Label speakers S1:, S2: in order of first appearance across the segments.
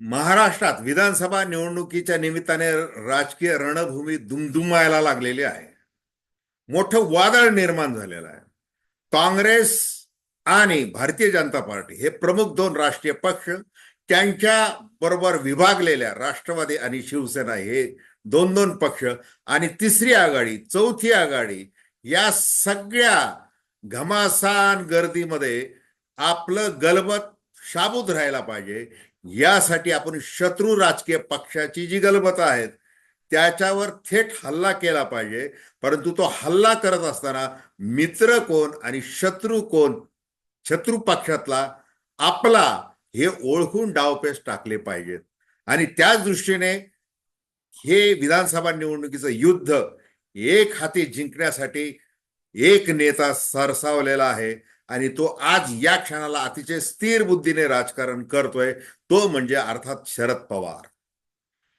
S1: महाराष्ट्रात विधानसभा निवडणुकीच्या निमित्ताने राजकीय रणभूमी दुमदुमायला लागलेली आहे. मोठं वादळ निर्माण झालेलं आहे. काँग्रेस आणि भारतीय जनता पार्टी हे प्रमुख दोन राष्ट्रीय पक्ष त्यांच्या बरोबर विभागलेल्या राष्ट्रवादी आणि शिवसेना हे दोन दोन पक्ष आणि तिसरी आघाडी चौथी आघाडी या सगळ्या घमासान गर्दीमध्ये आपलं गलबत शाबूत राहायला पाहिजे. यासाठी आपण शत्रू राजकीय पक्षाची जी गलबत आहेत त्याच्यावर थेट हल्ला केला पाहिजे. परंतु तो हल्ला करत असताना मित्र कोण आणि शत्रू कोण शत्रू पक्षातला आपला हे ओळखून डावपेच टाकले पाहिजेत. आणि त्याच दृष्टीने हे विधानसभा निवडणुकीचं युद्ध एक हाती जिंकण्यासाठी एक नेता सरसावलेला आहे. आणि तो आज या क्षणाला अतिशय स्थिर बुद्धीने राजकारण करतोय तो म्हणजे अर्थात शरद पवार.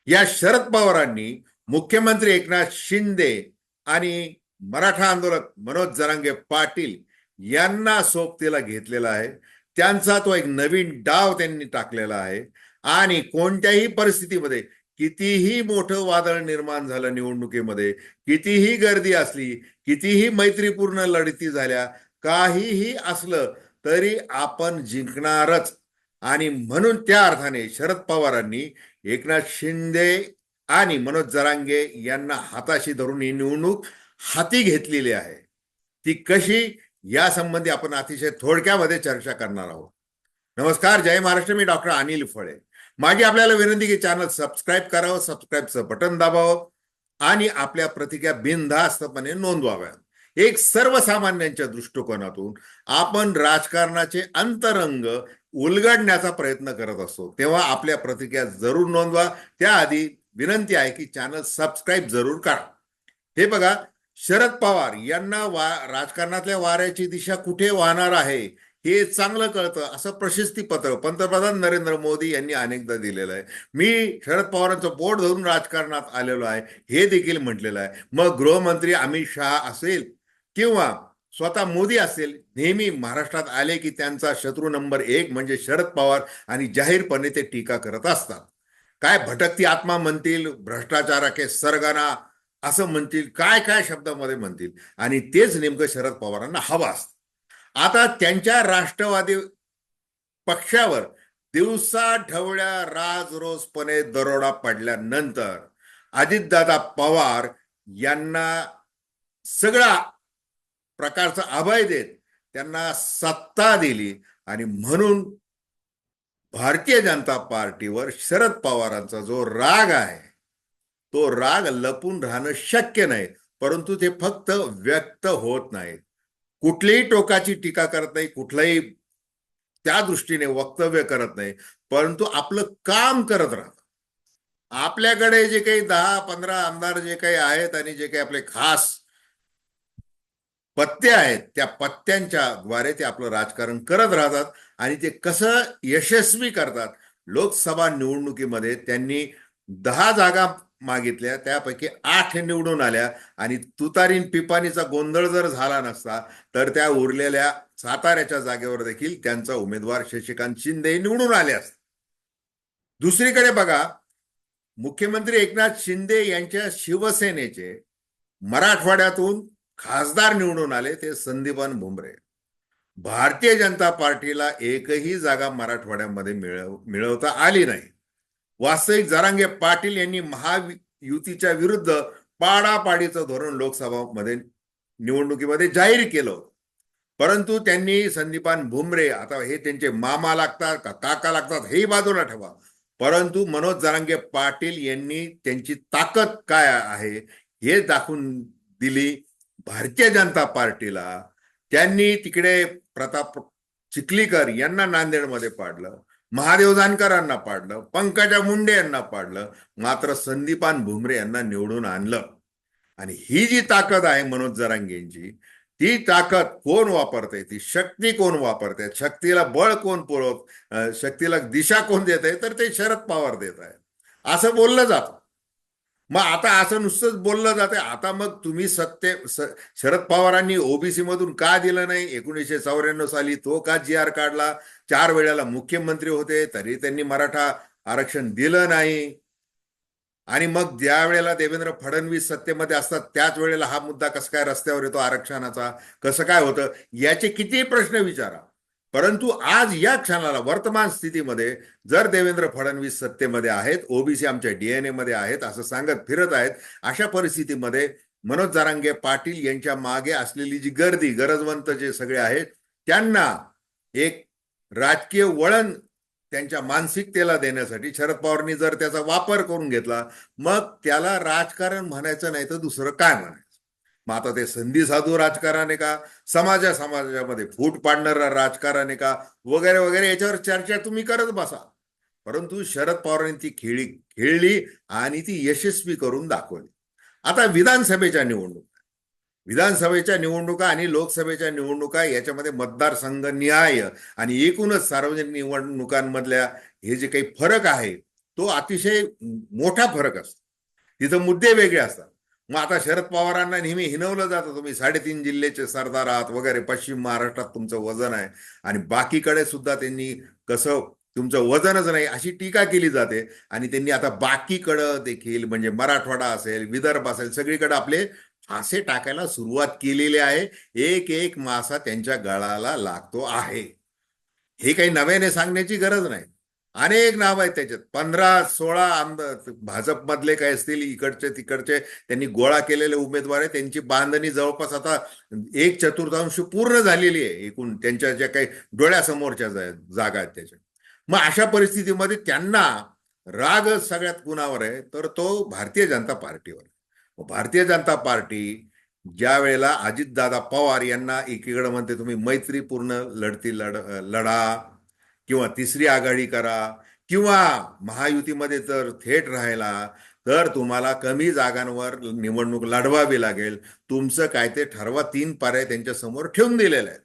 S1: या शरद पवारांनी मुख्यमंत्री एकनाथ शिंदे आणि मराठा आंदोलक मनोज जरांगे पाटील यांना सोबतीला घेतलेला आहे. त्यांचा तो एक नवीन डाव त्यांनी टाकलेला आहे. आणि कोणत्याही परिस्थितीमध्ये कितीही मोठं वादळ निर्माण झालं निवडणुकीमध्ये कितीही गर्दी असली कितीही मैत्रीपूर्ण लढती झाल्या काहीही असलं तरी आपण जिंकणारच. आणि म्हणून त्या अर्थाने शरद पवारांनी एकनाथ शिंदे आणि मनोज जरांगे यांना हाताशी धरून ही निवडणूक हाती घेतलेली आहे. ती कशी? या संबंधी आपण अतिशय थोडक्यामध्ये चर्चा करणार आहोत. नमस्कार जय महाराष्ट्र. मी डॉक्टर अनिल फळे. माझी आपल्याला विनंती की चॅनल सबस्क्राईब करावं सबस्क्राईबचं बटन दाबावं आणि आपल्या प्रतिक्रिया बिनधास्तपणे नोंदवाव्या एक सर्वसामान्यांच्या दृष्टिकोनातून आपण राजकारणाचे अंतरंग उलगडण्याचा प्रयत्न करत असतो. तेव्हा आपल्या प्रतिक्रिया जरूर नोंदवा. त्याआधी विनंती आहे की चॅनल सबस्क्राईब जरूर करा. हे बघा शरद पवार यांना वा राजकारणातल्या वाऱ्याची दिशा कुठे वाहणार आहे? हे चांगलं कळतं असं प्रशस्ती पत्र पंतप्रधान नरेंद्र मोदी यांनी अनेकदा दिलेलं आहे. मी शरद पवारांचं बोट धरून राजकारणात आलेलो आहे हे देखील म्हटलेलं आहे. मग गृहमंत्री अमित शहा असेल किंवा स्वतः मोदी असेल नेहमी महाराष्ट्रात आले की त्यांचा शत्रू नंबर एक म्हणजे शरद पवार आणि जाहीरपणे ते टीका करत असतात. काय भटकती आत्मा म्हणतील भ्रष्टाचाराके सरगना असं म्हणतील काय काय शब्दामध्ये म्हणतील? आणि तेच नेमकं शरद पवारांना हवं असतं. आता त्यांच्या राष्ट्रवादी पक्षावर दिवसा ढवळ्या राजरोजपणे दरोडा पडल्यानंतर अजितदादा पवार यांना सगळा प्रकारचा अभय देत त्यांना सत्ता दिली आणि म्हणून भारतीय जनता पार्टीवर शरद पवारांचा जो राग आहे तो राग लपून राहणं शक्य नाही परंतु ते फक्त व्यक्त होत नाही कुठलीही टोकाची टीका करत नाही कुठलंही त्या दृष्टीने वक्तव्य करत नाही परंतु आपलं काम करत राहत. आपल्याकडे जे काही दहा पंधरा आमदार जे काही आहेत आणि जे काही आपले खास पत्ते आहेत. त्या पत्त्यांच्या द्वारे ते आपलं राजकारण करत राहतात आणि ते कसं यशस्वी करतात. लोकसभा निवडणुकीमध्ये त्यांनी दहा जागा मागितल्या. त्यापैकी आठ निवडून आल्या आणि तुतारीन पिपाणीचा गोंधळ जर झाला नसता तर त्या उरलेल्या साताऱ्याच्या जागेवर देखील त्यांचा उमेदवार शशिकांत शिंदे निवडून आले असते. दुसरीकडे बघा मुख्यमंत्री एकनाथ शिंदे यांच्या शिवसेनेचे मराठवाड्यातून खासदार निवडून आले ते संदीपान भुमरे. भारतीय जनता पार्टीला एकही जागा मराठवाड्यामध्ये मिळव मिळवता आली नाही. वास्तविक जरांगे पाटील यांनी महायुतीच्या विरुद्ध पाडापाडीचं धोरण लोकसभामध्ये निवडणुकीमध्ये जाहीर केलं होतं. परंतु त्यांनी संदीपान भुमरे आता हे त्यांचे मामा लागतात का काका लागतात हे बाजूला ठेवा. परंतु मनोज जरांगे पाटील यांनी त्यांची ताकद काय आहे हे दाखवून दिली. भारतीय जनता पार्टीला त्यांनी तिकडे प्रताप चिखलीकर यांना नांदेडमध्ये पाडलं महादेव जानकरांना पाडलं पंकजा मुंडे यांना पाडलं मात्र संदीपान भुमरे यांना निवडून आणलं. आणि ही जी ताकद आहे मनोज जरांगेंची ती ताकद कोण वापरते ती शक्ती कोण वापरते शक्तीला बळ कोण पुरवत शक्तीला दिशा कोण देत आहे तर ते शरद पवार देत आहे असं बोललं जातं. मग आता असं नुसतंच बोललं जाते आता मग तुम्ही सत्य शरद पवारांनी ओबीसी मधून का दिलं नाही? एकोणीसशे चौऱ्याण्णव साली तो का जी आर काढला? चार वेळेला मुख्यमंत्री होते तरी त्यांनी मराठा आरक्षण दिलं नाही. आणि मग ज्या वेळेला देवेंद्र फडणवीस सत्तेमध्ये असतात त्याच वेळेला हा मुद्दा कसा काय रस्त्यावर येतो आरक्षणाचा? कसं काय होतं? याचे किती प्रश्न विचारा. परंतु आज या क्षणाला वर्तमान स्थितीमध्ये जर देवेंद्र फडणवीस सत्तेमध्ये आहेत ओबीसी आमच्या डीएनए मध्ये आहेत असं सांगत फिरत आहेत अशा परिस्थितीमध्ये मनोज जारांगे पाटील यांच्या मागे असलेली जी गर्दी गरजवंत जे सगळे आहेत त्यांना एक राजकीय वळण त्यांच्या मानसिकतेला देण्यासाठी शरद पवारांनी जर त्याचा वापर करून घेतला मग त्याला राजकारण म्हणायचं नाही तर दुसरं काय म्हणायचं? मग आता ते संधी साधू राजकारण आहे का? समाजा समाजामध्ये फूट पाडणारा राजकारण आहे का? वगैरे वगैरे याच्यावर चर्चा तुम्ही करत बसा. परंतु शरद पवारांनी ती खेळी खेळली आणि ती यशस्वी करून दाखवली. आता विधानसभेच्या निवडणूक. विधानसभेच्या निवडणुका आणि लोकसभेच्या निवडणुका याच्यामध्ये मतदारसंघ न्याय आणि एकूणच सार्वजनिक निवडणुकांमधल्या हे जे काही फरक आहे तो अतिशय मोठा फरक असतो. तिथं मुद्दे वेगळे असतात. मग आता शरद पवारांना नेहमी हिनवलं जातं. तुम्ही साडेतीन जिल्ह्याचे सरदार आहात वगैरे. पश्चिम महाराष्ट्रात तुमचं वजन आहे. आणि बाकीकडे सुद्धा त्यांनी कसं तुमचं वजनच नाही अशी टीका केली जाते. आणि त्यांनी आता बाकीकडं देखील म्हणजे मराठवाडा असेल विदर्भ असेल सगळीकडे आपले असे टाकायला सुरुवात केलेली आहे. एक एक मासा त्यांच्या गळाला लागतो आहे. हे काही नव्याने सांगण्याची गरज नाही. अनेक नाव आहेत त्याच्यात. पंधरा सोळा आमदार भाजपमधले काय असतील इकडचे तिकडचे त्यांनी गोळा केलेले उमेदवार आहे त्यांची बांधणी जवळपास आता एक चतुर्थांश पूर्ण झालेली आहे. एकूण त्यांच्या ज्या काही डोळ्यासमोरच्या जागा आहेत त्याच्या. मग अशा परिस्थितीमध्ये त्यांना राग सगळ्यात कुणावर आहे? तर तो भारतीय जनता पार्टीवर आहे. भारतीय जनता पार्टी ज्या वेळेला अजितदादा पवार यांना एकीकडे म्हणते तुम्ही मैत्रीपूर्ण लढती लढ लढा किंवा तिसरी आघाडी करा किंवा महायुतीमध्ये जर थेट राहिला तर तुम्हाला कमी जागांवर निवडणूक लढवावी लागेल. तुमचं काय ते ठरवा तीन पर्याय त्यांच्यासमोर ठेवून दिलेले आहेत.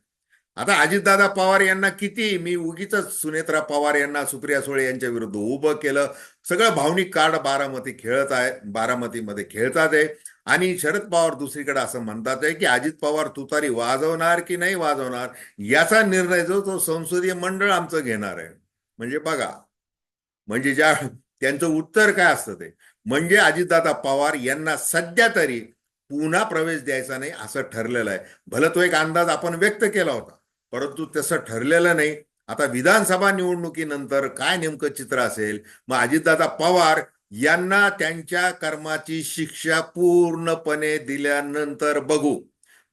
S1: आता अजितदादा पवार यांना किती मी उगीच सुनेत्रा पवार यांना सुप्रिया सुळे यांच्या विरुद्ध उभं केलं. सगळं भावनिक कार्ड बारामती खेळत आहे बारामतीमध्ये खेळतात आहे. आणि शरद पवार दुसरीकडे असं म्हणतात आहे की अजित पवार तुतारी वाजवणार की नाही वाजवणार याचा निर्णय जो तो संसदीय मंडळ आमचं घेणार आहे. म्हणजे बघा म्हणजे ज्या त्यांचं उत्तर काय असतं ते? म्हणजे अजितदादा पवार यांना सध्या तरी पुन्हा प्रवेश द्यायचा नाही असं ठरलेलं आहे. भलं तो एक अंदाज आपण व्यक्त केला होता परंतु तसं ठरलेलं नाही. आता विधानसभा निवडणुकीनंतर काय नेमकं चित्र असेल? मग अजितदादा पवार यांना त्यांच्या कर्माची शिक्षा पूर्णपणे दिल्यानंतर बघू.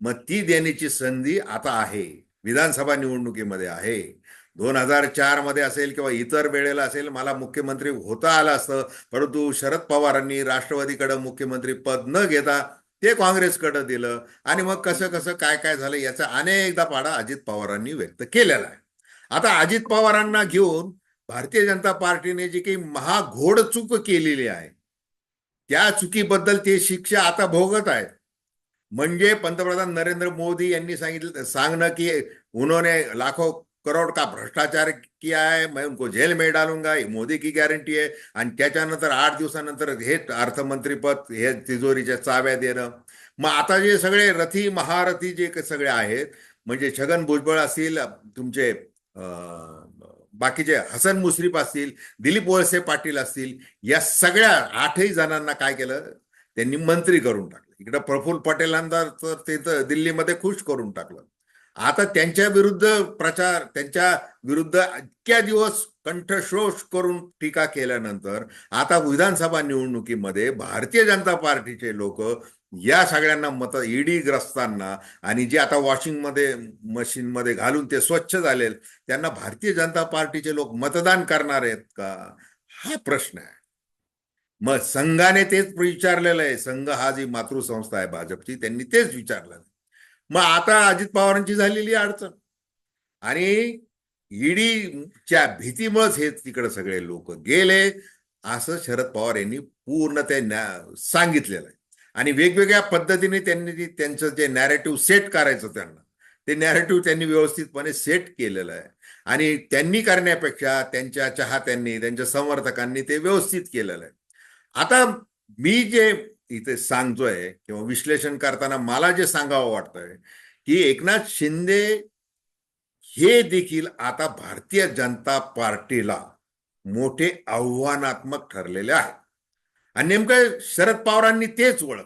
S1: मग ती देण्याची संधी आता आहे. विधानसभा निवडणुकीमध्ये आहे. दोन हजार चारमध्ये असेल किंवा इतर वेळेला असेल मला मुख्यमंत्री होता आलं असतं. परंतु शरद पवारांनी राष्ट्रवादीकडे मुख्यमंत्री पद न घेता ते काँग्रेसकडे दिलं. आणि मग कसं कसं काय काय झालं याचा अनेकदा पाडा अजित पवारांनी व्यक्त केलेला आहे. आता अजित पवारांना घेऊन भारतीय जनता पार्टीने जी काही महाघोड चूक केलेली आहे त्या चुकीबद्दल ते शिक्षा आता भोगत आहेत. म्हणजे पंतप्रधान नरेंद्र मोदी यांनी सांगितलं सांगणं की उन्होंने लाखो करोड का भ्रष्टाचार किया है मैं उनको जेल में डालूंगा ही मोदी की गॅरंटी आहे आणि त्याच्यानंतर आठ दिवसानंतर हे अर्थमंत्रीपद हे तिजोरीच्या चाव्या देणं. मग आता जे सगळे रथी महारथी जे सगळे आहेत म्हणजे छगन भुजबळ असतील तुमचे आ... बाकीचे हसन मुश्रीफ असतील दिलीप वळसे पाटील असतील या सगळ्या आठही जणांना काय केलं? त्यांनी मंत्री करून टाकलं. इकडं प्रफुल्ल पटेलांना तर ते तर दिल्लीमध्ये खुश करून टाकलं. आता त्यांच्या विरुद्ध प्रचार त्यांच्या विरुद्ध इतक्या दिवस कंठशोष करून टीका केल्यानंतर आता विधानसभा निवडणुकीमध्ये भारतीय जनता पार्टीचे लोक या सगळ्यांना मत ईडी ग्रस्तांना आणि जे आता वॉशिंगमध्ये मशीनमध्ये घालून ते स्वच्छ झाले त्यांना भारतीय जनता पार्टीचे लोक मतदान करणार आहेत का? हा प्रश्न आहे. मग संघाने तेच विचारलेलं आहे. संघ हा जी मातृसंस्था आहे भाजपची त्यांनी तेच विचारलं मग आता अजित पवारांची झालेली अडचण. आणि ईडीच्या भीतीमुळेच हे तिकडे सगळे लोक गेले असं शरद पवार यांनी पूर्ण ते न्या- सांगितलेलं आहे. आणि वेगवेगळ्या पद्धतीने त्यांनी त्यांचं जे नॅरेटिव्ह सेट करायचं त्यांना. ते नॅरेटिव्ह त्यांनी व्यवस्थितपणे सेट केलेलं आहे. आणि त्यांनी करण्यापेक्षा त्यांच्या चाहत्यांनी त्यांच्या समर्थकांनी ते व्यवस्थित केलेलं आहे. आता मी जे इथे सांगतोय किंवा विश्लेषण करताना मला जे सांगावं वाटतंय की एकनाथ शिंदे हे देखील आता भारतीय जनता पार्टीला मोठे आव्हानात्मक ठरलेले आहे आणि नेमकं शरद पवारांनी तेच ओळख.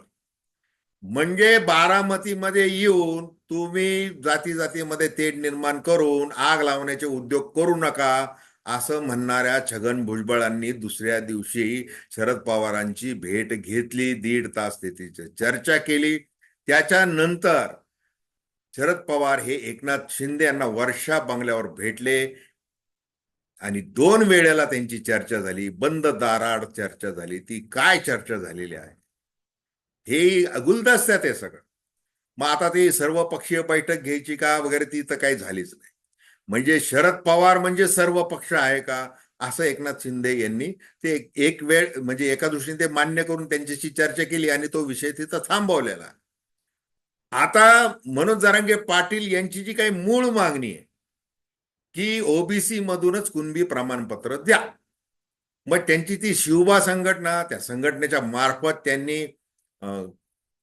S1: म्हणजे बारामतीमध्ये येऊन तुम्ही जाती जातीमध्ये तेढ निर्माण करून आग लावण्याचे उद्योग करू नका असं म्हणणाऱ्या छगन भुजबळांनी दुसऱ्या दिवशी शरद पवारांची भेट घेतली दीड तास ते चर्चा केली. त्याच्यानंतर शरद पवार हे एकनाथ शिंदे यांना वर्षा बंगल्यावर भेटले. आणि दोन वेळेला त्यांची चर्चा झाली बंद दाराड चर्चा झाली ती काय चर्चा झालेली आहे? हे गुलदस्त्यात आहे सगळं. मग आता ती सर्व पक्षीय बैठक घ्यायची का वगैरे ती तर काही झालीच नाही. म्हणजे शरद पवार म्हणजे सर्व पक्ष आहे का? असं एकनाथ शिंदे यांनी ते एक वेळ म्हणजे एका दृष्टीने ते मान्य करून त्यांच्याशी चर्चा केली आणि तो विषय तिथं थांबवलेला. आता मनोज जारांगे पाटील यांची जी काही मूळ मागणी आहे की ओबीसी मधूनच कुणबी प्रमाणपत्र द्या. मग त्यांची ती शिवबा संघटना त्या संघटनेच्या मार्फत त्यांनी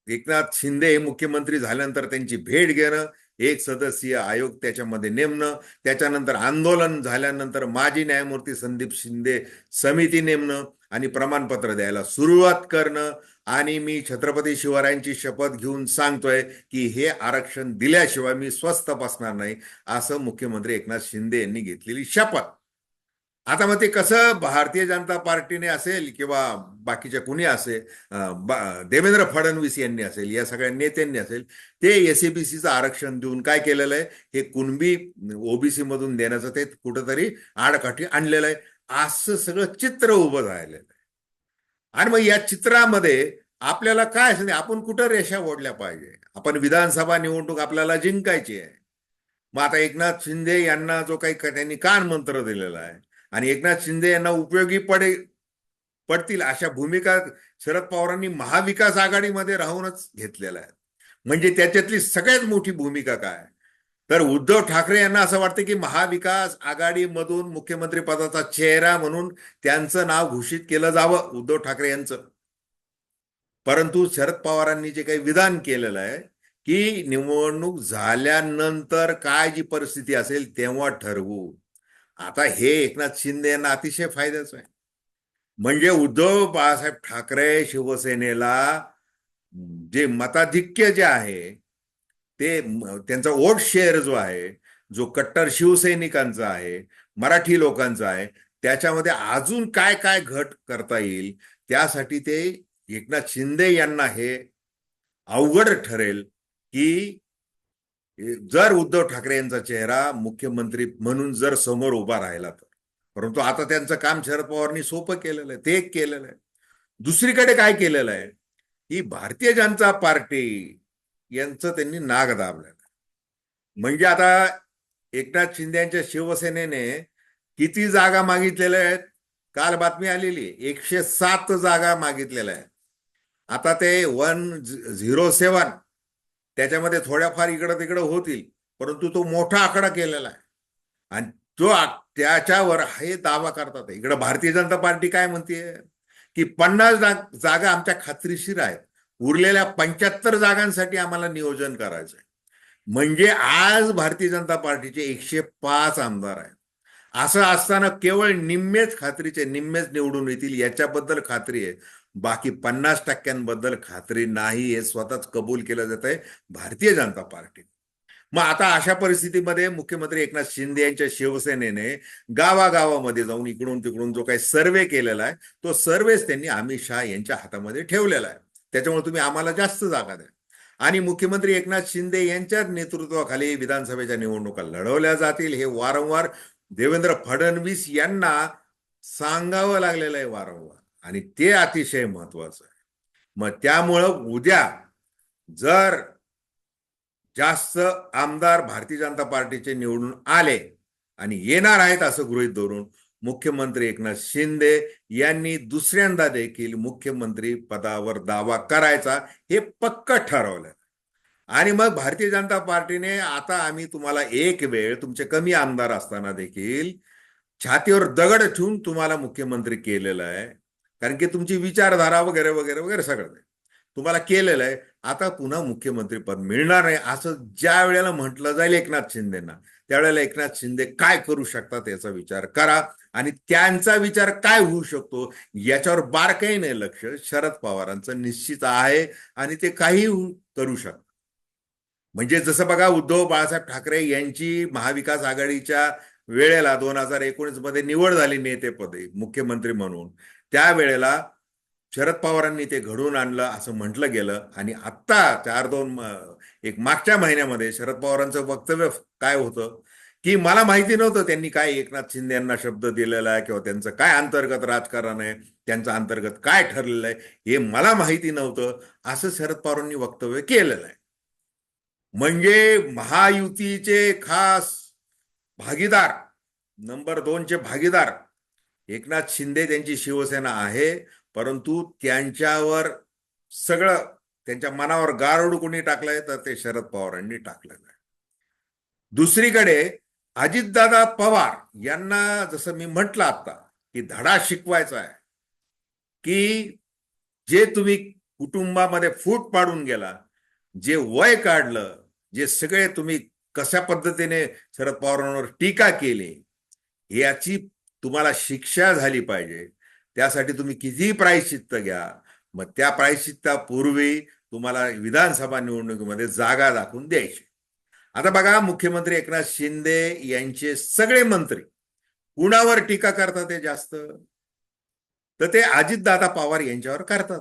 S1: एकनाथ शिंदे मुख्यमंत्री झाल्यानंतर त्यांची भेट घेणं एक सदस्यीय आयोग त्याच्यामध्ये नेमणं त्याच्यानंतर आंदोलन झाल्यानंतर माजी न्यायमूर्ती संदीप शिंदे समिती नेमणं आणि प्रमाणपत्र द्यायला सुरुवात करणं. आणि मी छत्रपती शिवरायांची शपथ घेऊन सांगतोय की हे आरक्षण दिल्याशिवाय मी स्वस्त बसणार नाही असं मुख्यमंत्री एकनाथ शिंदे यांनी घेतलेली शपथ. आता मग ते कसं भारतीय जनता पार्टीने असेल किंवा बाकीच्या कुणी असेल देवेंद्र फडणवीस यांनी असेल या सगळ्या नेत्यांनी असेल ते एसीबीसीचं आरक्षण देऊन काय केलेलं आहे? हे कुणबी ओबीसी मधून देण्याचं ते कुठंतरी आडकाठी आणलेलं आहे. असं सगळं चित्र उभं राहिलेलं आहे. आणि मग या चित्रामध्ये आपल्याला काय असं आपण कुठं रेषा ओढल्या पाहिजे? आपण विधानसभा निवडणूक आपल्याला जिंकायची आहे. मग आता एकनाथ शिंदे यांना जो काही त्यांनी कान मंत्र दिलेला आहे आणि एकनाथ शिंदे यांना उपयोगी पडे पडतील अशा भूमिका शरद पवारांनी महाविकास आघाडीमध्ये राहूनच घेतलेल्या आहेत. म्हणजे त्याच्यातली सगळ्यात मोठी भूमिका काय? तर उद्धव ठाकरे यांना असं वाटतं की महाविकास आघाडीमधून मुख्यमंत्री पदाचा चेहरा म्हणून त्यांचं नाव घोषित केलं जावं उद्धव ठाकरे यांचं. परंतु शरद पवारांनी जे काही विधान केलेलं आहे की निवडणूक झाल्यानंतर काय जी परिस्थिती असेल तेव्हा ठरवू. आता हे एकनाथ शिंदे यांना अतिशय फायद्याचं आहे. म्हणजे उद्धव बाळासाहेब ठाकरे शिवसेनेला जे मताधिक्य जे आहे ते त्यांचा वोट शेअर जो आहे जो कट्टर शिवसैनिकांचा आहे मराठी लोकांचा आहे त्याच्यामध्ये अजून काय काय घट करता येईल त्यासाठी ते एकनाथ शिंदे यांना हे अवघड ठरेल की जर उद्धव ठाकरे यांचा चेहरा मुख्यमंत्री म्हणून जर समोर उभा राहिला तर. परंतु आता त्यांचं काम शरद पवारनी सोपं केलेलं आहे ते एक केलेलं आहे. दुसरीकडे काय केलेलं आहे? ही भारतीय जनता पार्टी यांचं त्यांनी नाग दाबलेलं म्हणजे आता एकनाथ शिंद्यांच्या शिवसेनेने किती जागा मागितलेल्या आहेत? काल बातमी आलेली आहे एकशे सात जागा मागितलेल्या आहेत. आता ते वन झिरो सेवन त्याच्यामध्ये थोड्याफार इकडं तिकडं होतील परंतु तो मोठा आकडा केलेला आहे. आणि तो त्याच्यावर हे दावा करतात. इकडं भारतीय जनता पार्टी काय म्हणते की पन्नास जागा आमच्या खात्रीशीर आहेत. उरलेल्या पंच्याहत्तर जागांसाठी आम्हाला नियोजन करायचं आहे म्हणजे आज भारतीय जनता पार्टीचे एकशे पाच आमदार आहेत. असं असताना केवळ निम्मेच खात्रीचे निम्मेच निवडून येतील याच्याबद्दल खात्री आहे. बाकी पन्नास टक्क्यांबद्दल खात्री नाही हे स्वतःच कबूल केलं जात आहे भारतीय जनता पार्टी मग आता अशा परिस्थितीमध्ये मुख्यमंत्री एकनाथ शिंदे यांच्या शिवसेनेने गावागावामध्ये जाऊन इकडून तिकडून जो काही सर्वे केलेला आहे तो सर्वेच त्यांनी अमित शहा यांच्या हातामध्ये ठेवलेला आहे. त्याच्यामुळे तुम्ही आम्हाला जास्त जागा द्या. आणि मुख्यमंत्री एकनाथ शिंदे यांच्या नेतृत्वाखाली विधानसभेच्या निवडणुका लढवल्या जातील हे वारंवार देवेंद्र फडणवीस यांना सांगावं लागलेलं आहे वारंवार. आणि ते अतिशय महत्वाचं आहे. मग त्यामुळं उद्या जर जास्त आमदार भारतीय जनता पार्टीचे निवडून आले आणि येणार आहेत असं गृहित धरून मुख्यमंत्री एकनाथ शिंदे यांनी दुसऱ्यांदा देखील मुख्यमंत्री पदावर दावा करायचा हे पक्क ठरवलं. आणि मग भारतीय जनता पार्टीने आता आम्ही तुम्हाला एक वेळ तुमचे कमी आमदार असताना देखील छातीवर दगड ठेवून तुम्हाला मुख्यमंत्री केलेलं आहे. कारण की तुमची विचारधारा वगैरे वगैरे वगैरे सगळं तुम्हाला केलेलं आहे. आता पुन्हा मुख्यमंत्री पद मिळणार नाही असं ज्या वेळेला म्हटलं जाईल एकनाथ शिंदेना त्यावेळेला एकनाथ शिंदे काय करू शकतात याचा विचार करा आणि त्यांचा विचार काय होऊ शकतो याच्यावर बारकाईने लक्ष शरद पवारांचं निश्चित आहे आणि ते काही करू शकतात. म्हणजे जसं बघा उद्धव बाळासाहेब ठाकरे यांची महाविकास आघाडीच्या वेळेला दोन हजार एकोणीसमध्ये निवड झाली नेतेपदे मुख्यमंत्री म्हणून. त्यावेळेला शरद पवारांनी ते घडवून आणलं असं म्हटलं गेलं. आणि आत्ता चार दोन एक मागच्या महिन्यामध्ये शरद पवारांचं वक्तव्य काय होतं? की मला माहिती नव्हतं त्यांनी काय एकनाथ शिंदे यांना शब्द दिलेला आहे किंवा त्यांचं काय अंतर्गत राजकारण आहे त्यांचं अंतर्गत काय ठरलेलं आहे हे मला माहिती नव्हतं. असं शरद पवारांनी वक्तव्य केलेलं आहे. म्हणजे महायुतीचे खास भागीदार नंबर दोनचे भागीदार एकनाथ शिंदे त्यांची शिवसेना आहे. परंतु त्यांच्यावर सगळं त्यांच्या मनावर गारड कोणी टाकलंय तर ते शरद पवारांनी टाकलेलं आहे दुसरीकडे अजितदादा पवार यांना जसं मी म्हटलं आता की धडा शिकवायचा आहे की जे तुम्ही कुटुंबामध्ये फूट पाडून गेला जे वय काढलं जे सगळे तुम्ही कशा पद्धतीने शरद पवारांवर टीका केली याची तुम्हाला शिक्षा झाली पाहिजे. त्यासाठी तुम्ही कितीही प्रायश्चित्त घ्या. मग त्या प्रायश्चित्तापूर्वी तुम्हाला विधानसभा निवडणुकीमध्ये जागा दाखवून द्यायची. आता बघा मुख्यमंत्री एकनाथ शिंदे यांचे सगळे मंत्री कुणावर टीका करतात ते जास्त? तर ते अजितदादा पवार यांच्यावर करतात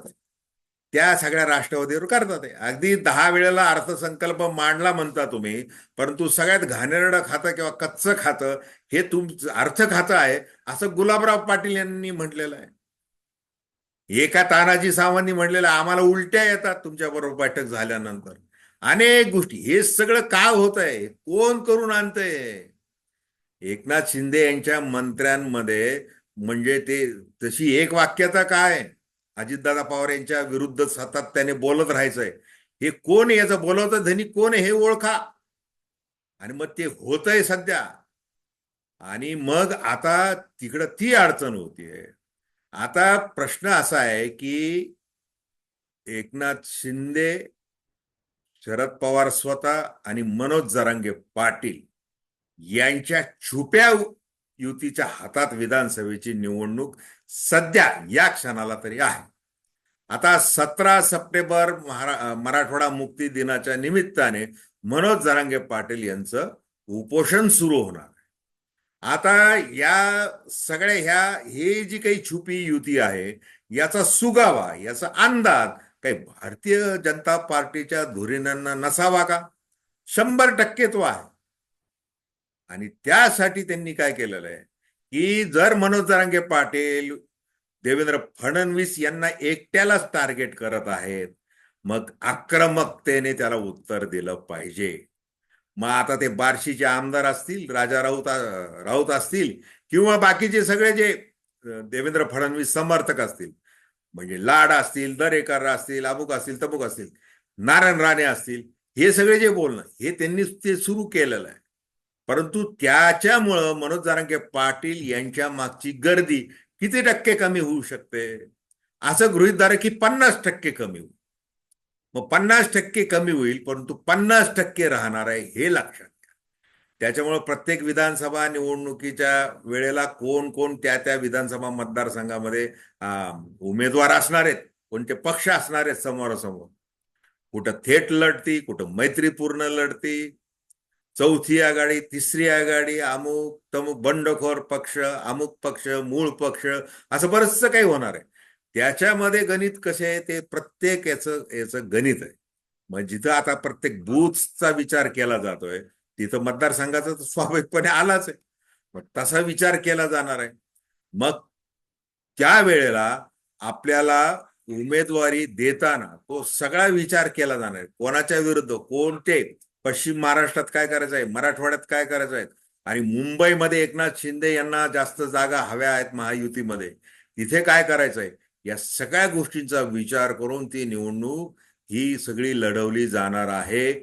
S1: त्या सगळ्या राष्ट्रवादीवर करतात. अगदी दहा वेळेला अर्थसंकल्प मांडला म्हणता तुम्ही परंतु सगळ्यात घाणेरडं खातं किंवा कच्चं खातं हे तुमचं अर्थ खातं आहे असं गुलाबराव पाटील यांनी म्हटलेलं आहे. एका तानाजी सावंतनी म्हटलेलं आम्हाला उलट्या येतात तुमच्या बरोबर बैठक झाल्यानंतर. अनेक गोष्टी हे सगळं का होत आहे कोण करून आणतंय? एकनाथ शिंदे यांच्या मंत्र्यांमध्ये म्हणजे ते तशी एक वाक्यता काय? अजितदादा पवार यांच्या विरुद्ध सातत्याने बोलत राहायचंय. हे कोण याचं बोलवतं? धनी कोण हे ओळखा. आणि मग ते होतंय सध्या. आणि मग आता तिकडं ती अडचण होतीये. आता प्रश्न असा आहे की एकनाथ शिंदे शरद पवार स्वतः आणि मनोज जरांगे पाटील यांच्या छुप्या युतीच्या हातात विधानसभेची निवडणूक सध्या या क्षणाला तरी आहे. आता सतरा सप्टेंबर महारा मराठवाडा मुक्ती दिनाच्या निमित्ताने मनोज जरांगे पाटील यांचं उपोषण सुरू होणार आता या सगळ्या ह्या हे जी काही छुपी युती आहे याचा सुगावा याचा अंदाज काही भारतीय जनता पार्टीच्या धुरीणांना नसावा का? शंभर टक्के तो आहे. आणि त्यासाठी त्यांनी काय केलेलं आहे? की जर मनोज जरांगे पाटील देवेंद्र फडणवीस यांना एकट्यालाच टार्गेट करत आहेत मग आक्रमकतेने त्याला उत्तर दिलं पाहिजे. मग आता ते बार्शीचे आमदार असतील राजा राऊत राऊत असतील किंवा बाकीचे सगळे जे देवेंद्र फडणवीस समर्थक असतील म्हणजे लाड असतील दरेकर असतील अमुक असतील तमुक असतील नारायण राणे असतील हे सगळे जे बोलणं हे त्यांनी ते सुरू केलेलं आहे. परंतु त्याच्यामुळं मनोज जारांगे पाटील यांच्या मागची गर्दी किती टक्के कमी होऊ शकते? असं गृहित धरा की पन्नास टक्के कमी होईल. मग पन्नास टक्के कमी होईल परंतु पन्नास टक्के राहणार आहे हे लक्षात घ्या. त्याच्यामुळे प्रत्येक विधानसभा निवडणुकीच्या वेळेला कोण कोण त्या त्या विधानसभा मतदारसंघामध्ये उमेदवार असणार आहेत कोणते पक्ष असणार आहेत समोरासमोर. कुठं थेट लढती कुठं मैत्रीपूर्ण लढती चौथी आघाडी तिसरी आघाडी अमुक तमुक बंडखोर पक्ष अमुक पक्ष मूळ पक्ष असं बरंचसं काही होणार आहे. त्याच्यामध्ये गणित कसे आहे ते प्रत्येक याचं याचं गणित आहे. मग जिथं आता प्रत्येक बूथचा विचार केला जातोय तिथं मतदारसंघाचा तर स्वाभाविकपणे आलाच आहे. मग तसा विचार केला जाणार आहे. मग त्या वेळेला आपल्याला उमेदवारी देताना तो सगळा विचार केला जाणार आहे. कोणाच्या विरुद्ध? कोणते? पश्चिम महाराष्ट्रात काय करायचं आहे? मराठवाड्यात काय करायचं आहे? आणि मुंबईमध्ये एकनाथ शिंदे यांना जास्त जागा हव्या आहेत महायुतीमध्ये. तिथे काय करायचं आहे या सगळ्या गोष्टींचा विचार करून ती निवडणूक ही सगळी लढवली जाणार आहे.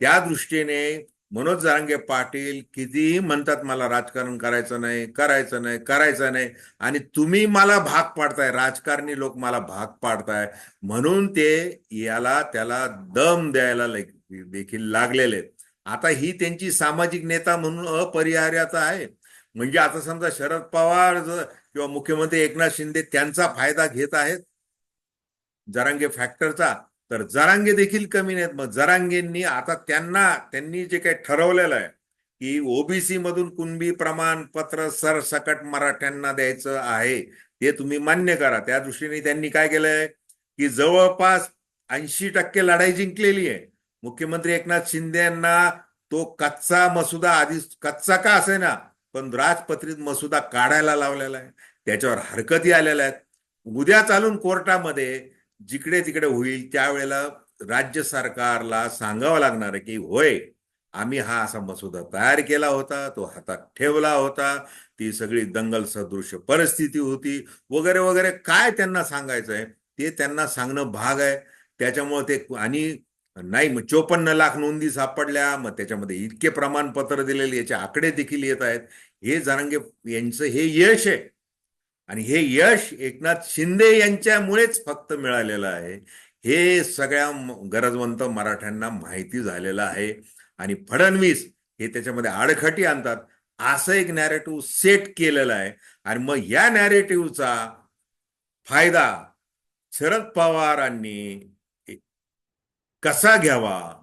S1: त्या दृष्टीने मनोज जारांगे पाटील कितीही म्हणतात मला राजकारण करायचं नाही करायचं नाही करायचं नाही. आणि तुम्ही मला भाग पाडताय राजकारणी लोक मला भाग पाडताय. म्हणून ते याला त्याला दम द्यायला देखील लागलेले आहेत. आता ही त्यांची सामाजिक नेता म्हणून अपरिहार्यता आहे. म्हणजे आता समजा शरद पवार किंवा मुख्यमंत्री एकनाथ शिंदे त्यांचा फायदा घेत आहेत. जरांगे फॅक्टरचा तर जरांगे देखील कमी नाहीत. मग जरांगेंनी आता त्यांना त्यांनी जे काही ठरवलेलं आहे की ओबीसी मधून कुणबी प्रमाणपत्र सरसकट मराठ्यांना द्यायचं आहे ते तुम्ही मान्य करा. त्या दृष्टीने त्यांनी काय केलंय की जवळपास ऐंशी टक्के लढाई जिंकलेली आहे. मुख्यमंत्री एकनाथ शिंदे यांना तो कच्चा मसुदा आधीच कच्चा का असे ना पण राजपत्रित मसुदा काढायला लावलेला आहे. त्याच्यावर हरकती आलेल्या आहेत. उद्या चालून कोर्टामध्ये जिकडे तिकडे होईल त्यावेळेला राज्य सरकारला सांगावं लागणार आहे की होय आम्ही हा असा मसुदा तयार केला होता तो हातात ठेवला होता ती सगळी दंगल सदृश परिस्थिती होती वगैरे वगैरे काय त्यांना सांगायचं आहे ते त्यांना सांगणं भाग आहे. त्याच्यामुळे ते आणि नाही मग चोपन्न लाख नोंदी सापडल्या मग त्याच्यामध्ये इतके प्रमाणपत्र दिलेले याचे आकडे देखील येत आहेत. हे जरांगे यांचं हे यश आहे. आणि हे यश एकनाथ शिंदे यांच्यामुळेच फक्त मिळालेलं आहे. हे सगळ्या गरजवंत मराठ्यांना माहिती झालेलं आहे. आणि फडणवीस हे त्याच्यामध्ये आडखटी आणतात. असं एक नॅरेटिव्ह सेट केलेलं आहे. आणि मग या नॅरेटिव्हचा फायदा शरद पवारांनी कसा घ्यावा?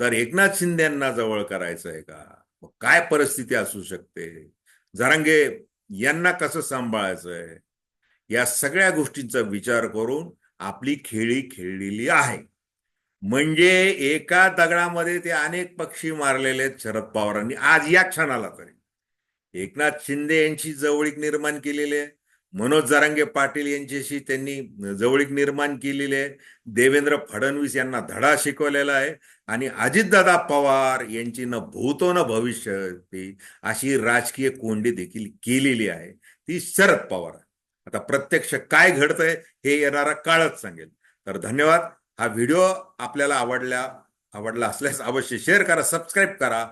S1: तर एकनाथ शिंदेंना जवळ करायचं आहे का? मग काय परिस्थिती असू शकते? जरांगे यांना कसं सांभाळायचं आहे? या सगळ्या गोष्टींचा विचार करून आपली खेळी खेळलेली आहे. म्हणजे एका दगडामध्ये ते अनेक पक्षी मारलेले आहेत शरद पवारांनी. आज या क्षणाला तरी. एकनाथ शिंदे यांची जवळीक निर्माण केलेली आहे. मनोज जारंगे पाटील यांच्याशी त्यांनी जवळीक निर्माण केलेली आहे. देवेंद्र फडणवीस यांना धडा शिकवलेला आहे. आणि अजितदादा पवार यांची न भूतो न भविष्य अशी राजकीय कोंडी देखील केलेली आहे. ती शरद पवार. आता प्रत्यक्ष काय घडतंय हे येणारा काळच सांगेल. तर धन्यवाद. हा व्हिडिओ आपल्याला आवडला आवडला असल्यास अवश्य शेअर करा सबस्क्राईब करा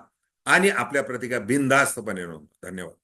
S1: आणि आपल्या प्रतिका बिनधास्तपणे नोंदवा धन्यवाद.